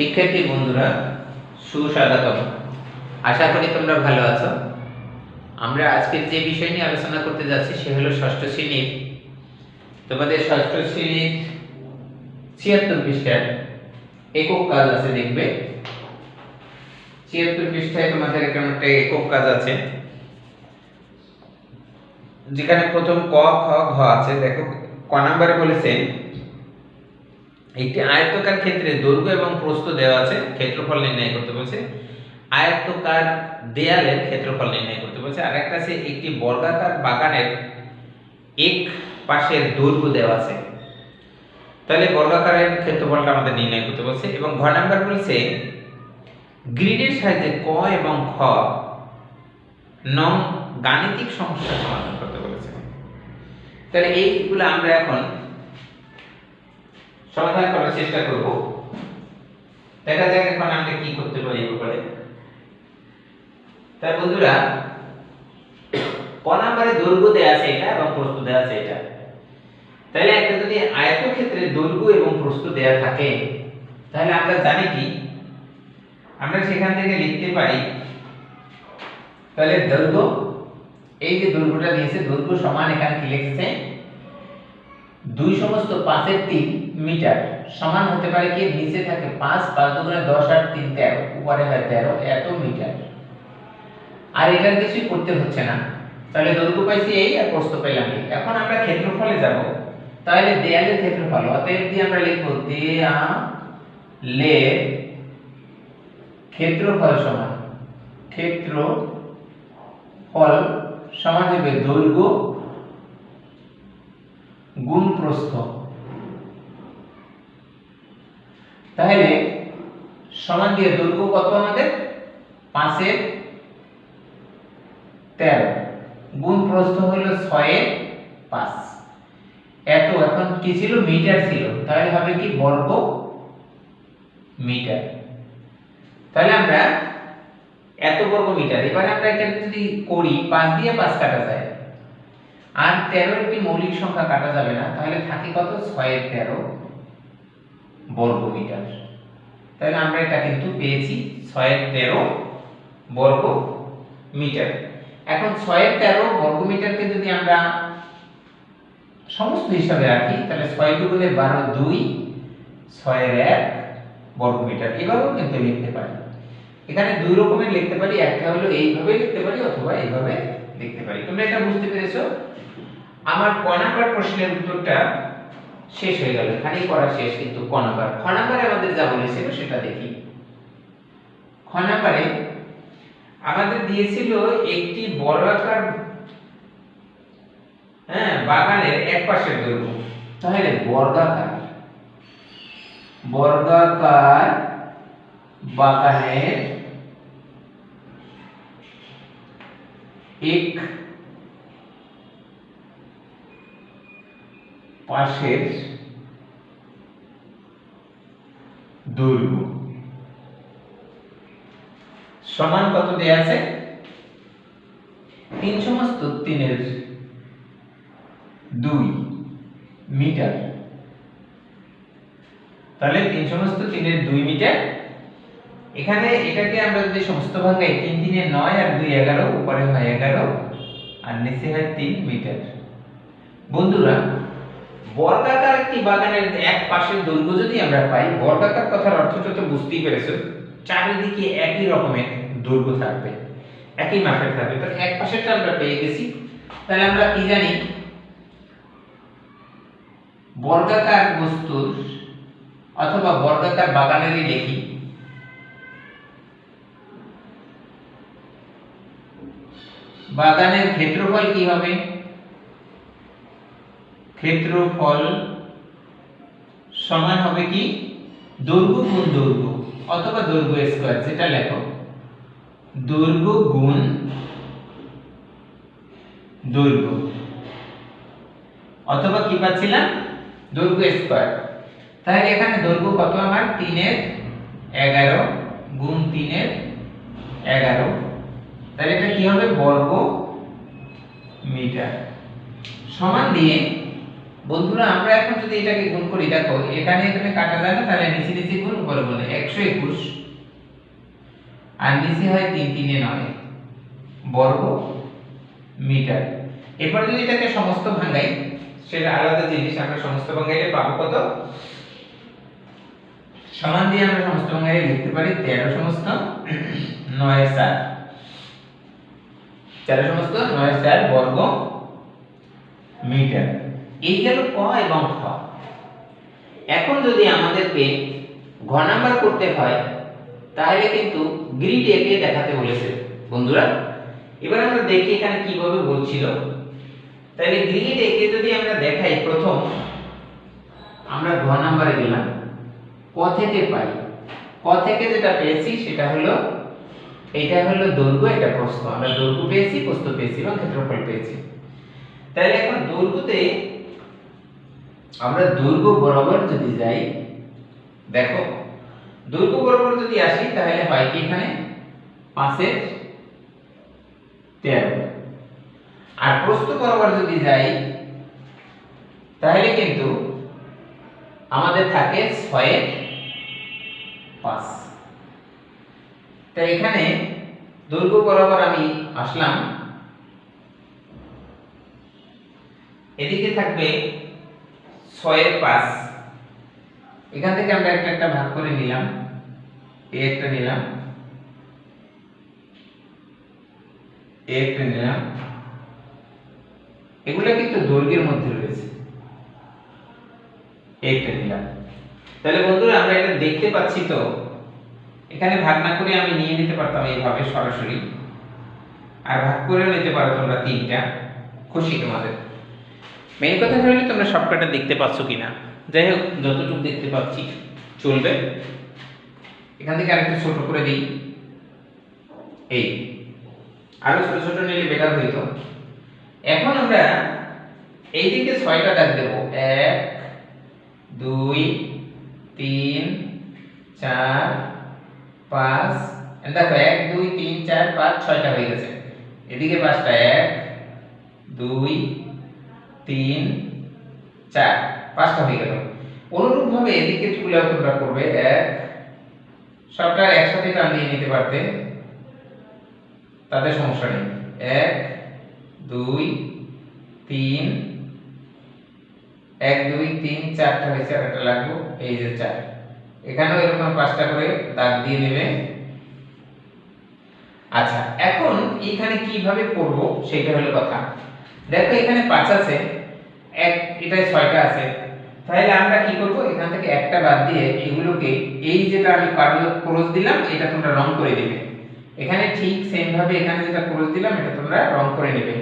শিক্ষার্থী বন্ধুরা, সুস্বাগতম। আশা করি তোমরা ভালো আছো। আমরা আজকের যে বিষয় নিয়ে আলোচনা করতে যাচ্ছি, সে হলো ষষ্ঠ শ্রেণির। তোমাদের ষষ্ঠ শ্রেণির ছিয়াত্তর পৃষ্ঠার একক কাজ আছে, দেখবে। ছিয়াত্তর পৃষ্ঠায় তোমাদের এখানে একটা একক কাজ আছে। যেখানে প্রথম ক, খ, ঘ আছে। দেখো, ক নাম্বারে বলেছে একটি আয়তকার ক্ষেত্রে দৈর্ঘ্য এবং প্রস্থ দেওয়া আছে, ক্ষেত্রফল নির্ণয় করতে বলছে। আয়তকার দেয়ালের ক্ষেত্রফল নির্ণয় করতে বলছে। আর একটা আছে, একটি বর্গাকার বাগানের এক পাশের দৈর্ঘ্য দেওয়া আছে। তাহলে বর্গাকারের ক্ষেত্রফলটা আমাদের নির্ণয় করতে বলছে এবং ঘ নাম্বার বলছে, গ্রিডের সাহায্যে ক এবং খ নং গাণিতিক সমস্যা সমাধান করতে বলেছে। তাহলে এইগুলো আমরা এখন সমাধান করার চেষ্টা করব। দেখা যাক এখন আমরা কি করতে পারি উপরে তাই বন্ধুরা, ক নাম্বারে দৈর্ঘ্য দেওয়া আছে এটা এবং প্রস্থ দেওয়া আছে এটা। তাহলে একটা যদি আয়তক্ষেত্রে দৈর্ঘ্য এবং প্রস্থ দেওয়া থাকে, তাহলে আমরা জানি কি? আমরা সেখান থেকে লিখতে পারি, তাহলে দৈর্ঘ্য, এই যে দৈর্ঘ্যটা দিয়েছে, দৈর্ঘ্য সমান এখানে কি লিখছে? দুই সমস্ত পাঁচের তিন মিটার। সমান হতে পারে কি, নিচে থাকে পাঁচ পাঁচ দুগুণে দশ আর তিন তেরো, উপরে হয় তেরো, এত মিটার। আর এটার কিছুই করতে হচ্ছে না। তাহলে দৈর্ঘ্য পাইছি এই আর প্রস্থ পেলাম এখন আমরা ক্ষেত্রফলে যাব। তাহলে দেয়ালের ক্ষেত্রফল, অতএব দিয়ে আমরা লিখব? দেয়ালের ক্ষেত্রফল সমান ক্ষেত্র ফল সমান হবে দৈর্ঘ্য গুণ প্রস্থ। তাহলে সমান দিয়ে দৈর্ঘ্য কত আমাদের? পাঁচের তেরো। গুণ প্রস্থ হলো ছয়ের পাঁচ। এত, এখন কি ছিল? মিটার ছিল। তাহলে হবে কি? বর্গ মিটার। তাহলে আমরা এত বর্গ মিটার। এবারে আমরা এখানে যদি করি, পাঁচ দিয়ে পাঁচ কাটা যায়। আর তেরো একটি মৌলিক সংখ্যা কাটা যাবে না। তাহলে থাকে কত? ছয়ের তেরো। বর্গ মিটার তাহলে আমরা এটা কিন্তু পেয়েছি ছয়ের তেরো বর্গ মিটার এখন ছয়ের তেরো বর্গ মিটারকে যদি আমরা সমস্ত হিসাবে রাখি, তাহলে ছয় দুগুণে বারো দুই ছয়ের এক বর্গ মিটার এভাবেও কিন্তু লিখতে পারি। এখানে দুই রকমের লিখতে পারি, একটা হলো এইভাবে লিখতে পারি অথবা এইভাবে লিখতে পারি। তোমরা এটা বুঝতে পেরেছ? আমার ক নাম্বার প্রশ্নের উত্তরটা শেষ হয়ে গেল এখানেই করা শেষ, কিন্তু ক নাম্বার খ নাম্বারে আমাদের যা বলেছিল, সেটা দেখি। খ নাম্বারে আমাদের দিয়েছিল একটি বর্গাকার হ্যাঁ বাগানের এক পাশের দৈর্ঘ্য তাহলে বর্গাকার। বর্গাকার বাগানের এক পাশের দৈর্ঘ্য। সমান কত দেয়া আছে? তিন সমস্ত তিনের দুই মিটার। তাহলে তিন সমস্ত তিনের দুই মিটার। এখানে এটাকে আমরা যদি সমস্ত ভাঙাই, তিন তিনে নয় আর দুই এগারো, উপরে হয় এগারো, আর নিচে হয় তিন মিটার। বন্ধুরা বর্গাকার একটি বাগানের এক পাশের দৈর্ঘ্য যদি আমরা পাই বর্গাকার কথার অর্থটা তো বুঝতেই পেরেছ, চারিদিকে একই রকমের দৈর্ঘ্য থাকবে, একই মাপের থাকবে। তো এক পাশেরটা আমরা পেয়ে গেছি। তাহলে আমরা কি জানি? বর্গাকার বস্তুর অথবা বর্গাকার বাগানেরই দেখি বাগানের ক্ষেত্রফল কি হবে? ক্ষেত্রফল সমান হবে কি? দৈর্ঘ্য গুণ দৈর্ঘ্য অথবা দৈর্ঘ্য স্কয়ার, যেটা লেখো। দৈর্ঘ্য গুণ দৈর্ঘ্য অথবা কি পাচ্ছিলাম? দৈর্ঘ্য স্কয়ার। তাহলে এখানে দৈর্ঘ্য কত আমার? তিনের এগারো গুণ তিনের এগারো। তাহলে এটা কি হবে? বর্গ মিটার। সমান দিয়ে বন্ধুরা, আমরা এখন যদি এটাকে গুণ করি, দেখো, এখানে এখানে কাটা যায় না, তাহলে নিচে নিচে গুণ, উপরে গুণ, একশো একুশ। আর নিচে হয় তিন, তিনে নয়। বর্গ মিটার। এরপর যদি এটাকে সমস্ত ভাঙাই, সেটা আলাদা জিনিস, আমরা সমস্ত ভাঙাইলে পাবো কত? সমান দিয়ে আমরা সমস্ত ভাঙাইলে লিখতে পারি তেরো সমস্ত নয় চার তেরো সমস্ত নয় চার বর্গ মিটার। এই গেল ক এবং খ। এখন যদি আমাদেরকে ঘ নাম্বার করতে হয়, তাহলে কিন্তু গ্রিড একে দেখাতে বলেছে। বন্ধুরা, এবার আমরা দেখি এখানে কীভাবে বলছিল। তাহলে গ্রিড একে যদি আমরা দেখাই প্রথম, আমরা ঘ নাম্বারে গেলাম। ক থেকে পাই। ক থেকে যেটা পেয়েছি সেটা হলো, এটা হলো দৈর্ঘ্য, এটা প্রস্থ। আমরা দৈর্ঘ্য পেয়েছি, প্রস্থ পেয়েছি এবং ক্ষেত্রফল পেয়েছি। তাহলে এখন দৈর্ঘ্যতে আমরা দৈর্ঘ্য বরাবর যদি যাই, দেখো দৈর্ঘ্য বরাবর যদি আসি, তাহলে হয় কি এখানে? পাঁচের তেরো। আর প্রস্থ বরাবর যদি যাই, তাহলে কিন্তু আমাদের থাকে ছয়ের পাঁচ। তাই এখানে দৈর্ঘ্য বরাবর আমি আসলাম। এদিকে থাকবে ছয়ের পাঁচ। এখান থেকে আমরা একটা একটা ভাগ করে নিলাম। এ একটা নিলাম। এ একটা নিলাম। এগুলো কিন্তু দৈর্ঘ্যের মধ্যে রয়েছে। একটা নিলাম। তাহলে বন্ধুরা, আমরা এটা দেখতে পাচ্ছি তো। এখানে ভাগ না করে আমি নিয়ে নিতে পারতাম এইভাবে সরাসরি। আর ভাগ করেও নিতে পারো তোমরা তিনটা। খুশি তোমাদের। মেইন কথা হলো তোমরা সবকটা দেখতে পাচ্ছ কিনা। যাই হোক, যতটুকু দেখতে পাচ্ছি, চলবে। এখান থেকে আরেকটু ছোট করে দিই। এই, আরও ছোট ছোট নিলে বেটার হইতো। এখন আমরা এই দিকে ছয়টা দাগ দেবো। এক, দুই, তিন, চার, পাঁচ। দেখো, এক, দুই, তিন, চার, পাঁচ, ছয়টা হয়ে গেছে। এদিকে পাঁচটা, এক, দুই তিন, চার, পাঁচটা হয়ে গেল। অনুরূপভাবে এদিকে চুলাও তোমরা করবে এক। সবটা একসাথে টান দিয়ে নিতে পারতে তাতে সমস্যা নেই। এক, দুই, তিন, এক, দুই, তিন, চারটা হয়েছে, আর একটা লাগবো এই যে চার। এখানেও এরকম পাঁচটা করে দাগ দিয়ে নেবে। আচ্ছা এখন এখানে কীভাবে করব সেটা হলো কথা। দেখো এখানে পাঁচ আছে এক এটায় ছয়টা আছে। তাহলে আমরা কি করব? এখান থেকে একটা বাদ দিয়ে এগুলোকে, এই যেটা আমি কার্বন ক্রস দিলাম, এটা তোমরা রং করে দিবে। এখানে ঠিক সেম ভাবে এখানে যেটা ক্রস দিলাম, এটা তোমরা রং করে নেবে।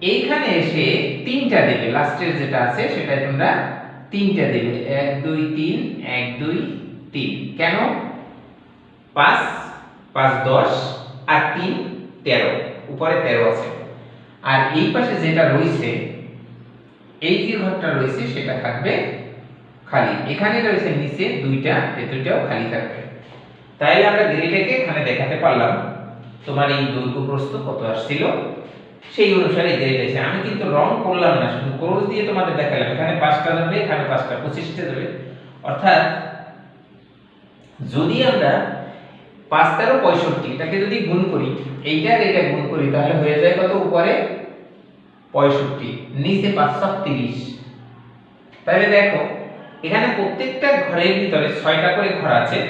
এইখানে এসে তিনটা দেবে। লাস্টের যেটা আছে সেটা তোমরা তিনটা দেবে। এক, দুই, তিন, এক, দুই, তিন। কেন? পাঁচ পাঁচ, দশ আর তিন, তেরো। উপরে তেরো আছে। আর এই পাশে যেটা রয়েছে এই যে ঘরটা রয়েছে, সেটা থাকবে খালি। এখানে রয়েছে নিচে দুইটা দুইটাও খালি থাকবে। তাইলে আমরা গ্রিডেকে এখানে দেখাতে পারলাম। তোমার এই দৈর্ঘ্য প্রস্থ কত আসছিল? সেই অনুসারে গ্রেড এসে আমি কিন্তু রং করলাম না, শুধু ক্রস দিয়ে তোমাদের দেখালাম। এখানে পাঁচটা যাবে এখানে পাঁচটা, পঁচিশটা যাবে অর্থাৎ যদি আমরা পাঁচ তেরো পঁয়ষট্টি, এটাকে যদি গুণ করি, এইটা আর এটা গুণ করি, তাহলে হয়ে যায় কত উপরে? পঁয়ষট্টি, নিচে পাঁচশো তিরিশ। তাহলে দেখো, এখানে প্রত্যেকটা ঘরের ভিতরে ছয়টা করে ঘর আছে।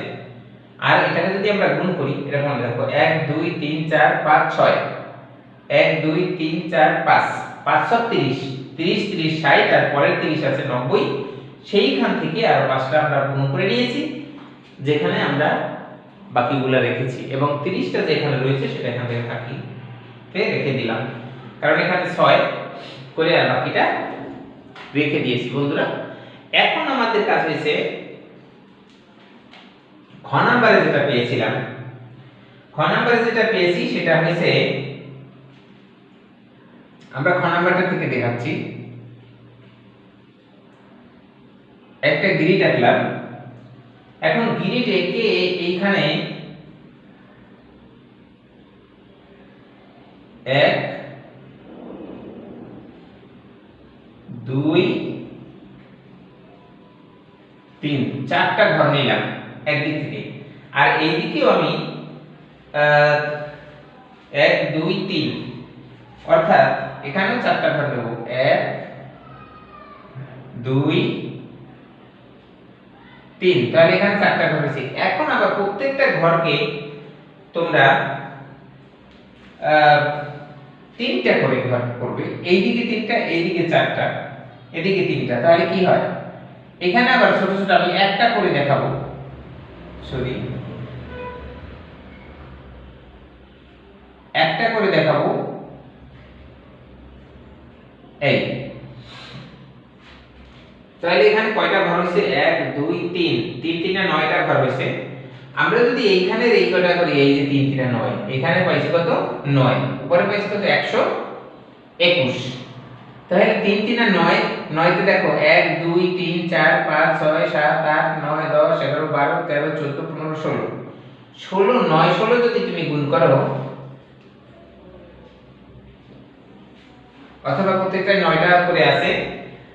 আর এটাকে যদি আমরা গুণ করি, এরকম দেখো, এক, দুই, তিন, চার, পাঁচ, ছয়। এক, দুই, তিন, চার, পাঁচ। পাঁচশো তিরিশ তিরিশ তিরিশ, ষাট, আর পরের তিরিশ আছে নব্বই। সেইখান থেকে আর পাঁচটা আমরা গুণ করে নিয়েছি, যেখানে আমরা বাকিগুলো রেখেছি। এবং তিরিশটা যেখানে রয়েছে, সেটা এখান থেকে থাকি রেখে দিলাম। কারণ এখানে ছয় করে আর বাকিটা রেখে দিয়েছি, বন্ধুরা। এখন আমাদের কাজ হয়েছে খ নাম্বারে যেটা পেয়েছিলাম খ নাম্বারে যেটা পেয়েছি সেটা হয়েছে, আমরা খ নাম্বারটা থেকে দেখাচ্ছি। একটা গ্রিড আঁকলাম। এখন গ্রিড এঁকে এইখানে এক দুই চারটা ঘর নিলাম, একদিক থেকে। আর এই দিকেও আমি এক, দুই, তিন। অর্থাৎ এখানেও চারটা ঘর নেব। এক, দুই, তিন। তাহলে এখানে চারটা ঘর হয়েছে। এখন আবার প্রত্যেকটা ঘরকে তোমরা তিনটা করে ঘর করবে। এইদিকে তিনটা, এইদিকে চারটা, এদিকে তিনটা। তাহলে কি হয়? এখানে আবার ছোট ছোট আমি একটা করে দেখাবো। সরি একটা করে দেখাবো। এই। তাহলে এখানে কয়টা ঘর হয়েছে? এক, দুই, তিন। তিন তিনটা নয়টা ঘর হয়েছে। আমরা যদি এইখানে এই কটা করি? এই যে তিন তিনটা নয়। এখানে পাইছি কত? নয়। উপরে পাইছি কত? একশো একুশ। তাহলে তিন তিন আর নয় নয়তে দেখো, এক, দুই, তিন, চার, পাঁচ, ছয়, সাত, আট, নয়, দশ, এগারো, বারো, তেরো, চোদ্দ, পনেরো, ষোলো। ষোলো, নয়, ষোলো যদি তুমি গুণ করো, অথবা প্রত্যেকটা নয়টা করে আছে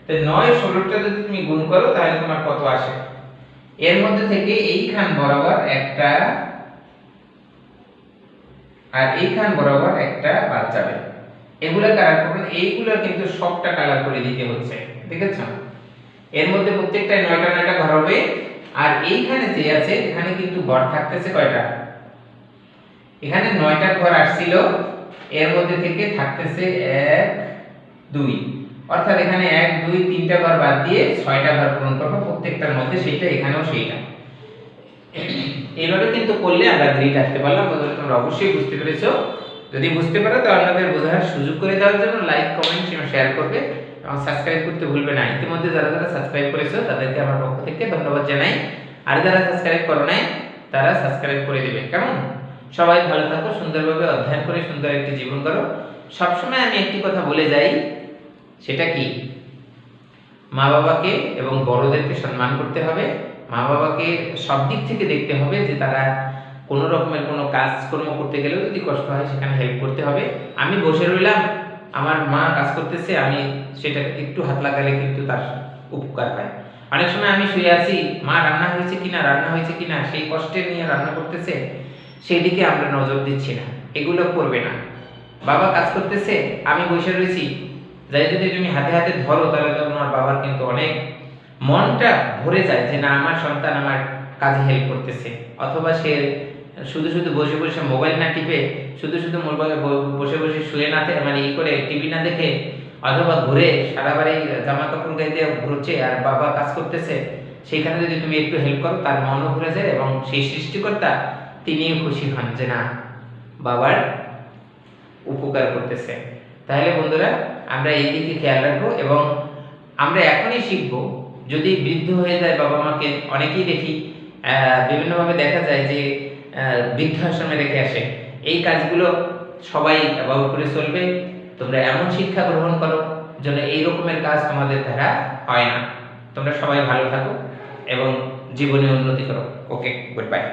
তো নয়, ষোলোটা যদি তুমি গুণ করো, তাহলে তোমার কত আসে? এর মধ্যে থেকে এইখান বরাবর একটা, আর এইখান বরাবর একটা বাদ যাবে। এগুলা কালার করবেন? এইগুলো কিন্তু সবটা কালার করে দিতে হচ্ছে ঠিক আছে এর মধ্যে প্রত্যেকটা নয়টা নয়টা ঘর হবে, আর এইখানে যে আছে, এখানে কিন্তু ঘর থাকতেছে কয়টা? এখানে নয়টা ঘর আসছিল, এর মধ্যে থেকে থাকতেছে এক, দুই। অর্থাৎ এখানে এক, দুই, তিনটা ঘর বাদ দিয়ে ছয়টা ঘর পূরণ করব, প্রত্যেকটার মধ্যে সেইটা, এখানেও সেইটা। এইভাবে কিন্তু করলে আমরা গ্রিড আসতে পারলাম তোমরা অবশ্যই বুঝতে পেরেছ। যদি বুঝতে পারো তো আপনাদের বোঝার সুযোগ করে দেওয়ার জন্য লাইক কমেন্ট শেয়ার করবে। এবং সাবস্ক্রাইব করতে ভুলবে না। ইতিমধ্যে যারা যারা সাবস্ক্রাইব করেছ, তাদেরকে আমার পক্ষ থেকে ধন্যবাদ জানাই। আর যারা সাবস্ক্রাইব করো নাই, তারা সাবস্ক্রাইব করে দেবে। কেমন? সবাই ভালো থাকো, সুন্দরভাবে অধ্যয়ন করে সুন্দর একটি জীবন করো। সবসময় আমি একটি কথা বলে যাই, সেটা কি? মা বাবাকে এবং বড়দেরকে সম্মান করতে হবে। মা বাবাকে সব দিক থেকে দেখতে হবে যে তারা কোনো রকমের কোনো কাজকর্ম করতে গেলেও যদি কষ্ট হয় সেখানে হেল্প করতে হবে। আমি বসে রইলাম, আমার মা কাজ করতেছে, আমি সেটা একটু হাত লাগালে কিন্তু তার উপকার হয়। অনেক সময় আমি শুয়ে আছি, মা রান্না হয়েছে কিনা, রান্না হয়েছে কিনা, সেই কষ্টে নিয়ে রান্না করতেছে সেই দিকে আমরা নজর দিচ্ছি না, এগুলো করবে না। বাবা কাজ করতেছে, আমি বসে রয়েছি। যাই যদি তুমি হাতে হাতে ধরো, তাহলে তোমার বাবার কিন্তু অনেক মনটা ভরে যায় যে না, আমার সন্তান আমার কাজে হেল্প করতেছে। অথবা সে শুধু শুধু বসে বসে মোবাইল না টিপে, শুধু শুধু মোবাইলে বসে বসে শুয়ে না মানে ই করে টিভি না দেখে, অথবা ঘুরে সারা বাড়ি জামা কাপড় গায়ে দিয়ে ঘুরছে আর বাবা কাজ করতেছে সেখানে যদি তুমি একটু হেল্প করো, তার মনও ঘুরে যায় এবং সেই সৃষ্টিকর্তা তিনিও খুশি হন যে না, বাবার উপকার করতেছে। তাহলে বন্ধুরা, আমরা এই দিকে খেয়াল রাখব এবং আমরা এখনই শিখব, যদি বৃদ্ধ হয়ে যায় বাবা মাকে অনেকেই দেখি বিভিন্নভাবে দেখা যায় যে বৃদ্ধাশ্রমে রেখে আসে। এই কাজগুলো সবাই অ্যাবাউট করে চলবে। তোমরা এমন শিক্ষা গ্রহণ করো যেন এই রকমের কাজ তোমাদের দ্বারা হয় না। তোমরা সবাই ভালো থাকো এবং জীবনে উন্নতি করো। Okay good bye